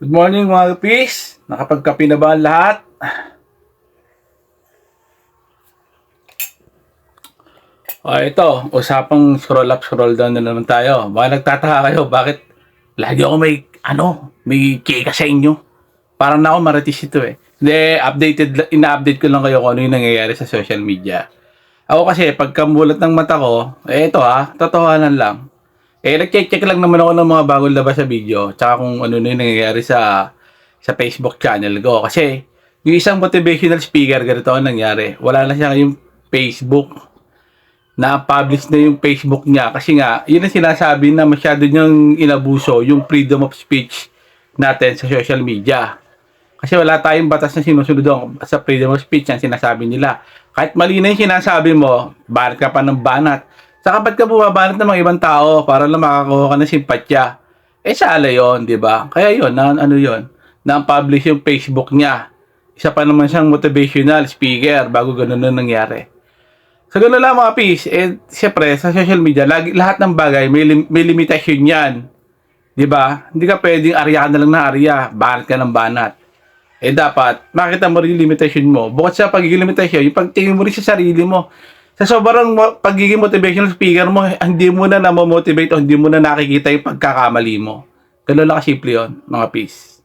Good morning mga kapis. Nakapagkapi na ba lahat? O ito, usapang scroll up, scroll down na naman tayo. Baka nagtataka kayo, bakit lagi ako may, ano, may kika sa inyo? Parang na ako maritis ito eh. Hindi, updated, ina-update ko lang kayo kung ano yung nangyayari sa social media. Ako kasi, pagkamulat ng mata ko, eh ito ha, totohanan lang. Eh, nag-check-check lang naman ako ng mga bagong labas sa video, tsaka kung ano na yung nangyayari sa sa Facebook channel ko. Kasi, yung isang motivational speaker, ganito ang nangyari. Wala na siya yung Facebook. Na-publish na yung Facebook niya. Kasi nga, yun ang sinasabi na masyado niyang inabuso yung freedom of speech natin sa social media. Kasi wala tayong batas na sinusunod sa freedom of speech ang sinasabi nila. Kahit mali na yung sinasabi mo, banat ka pa ng banat. Saka ba't ka bumabanat ng mga ibang tao para lang makakuha ka ng simpatya? Eh, sala yun, di ba? Kaya yun, na, ano yun, na-publish yung Facebook niya. Isa pa naman siyang motivational speaker bago ganun na nangyari. So, ganun lang mga peace. Eh, siyempre, sa social media, lagi, lahat ng bagay, may, lim- may limitasyon yan. Di ba? Hindi ka pwedeng arya ka na lang na arya. Banat ka ng banat. Eh, dapat, makita mo rin yung limitasyon mo. Bukod sa pagiging limitasyon, yung pagtingin mo rin sa sarili mo. Sa sobrang pagiging motivational speaker mo, hindi mo na namomotivate o hindi mo na nakikita yung pagkakamali mo. Ganun lang kasimple yun, mga peace.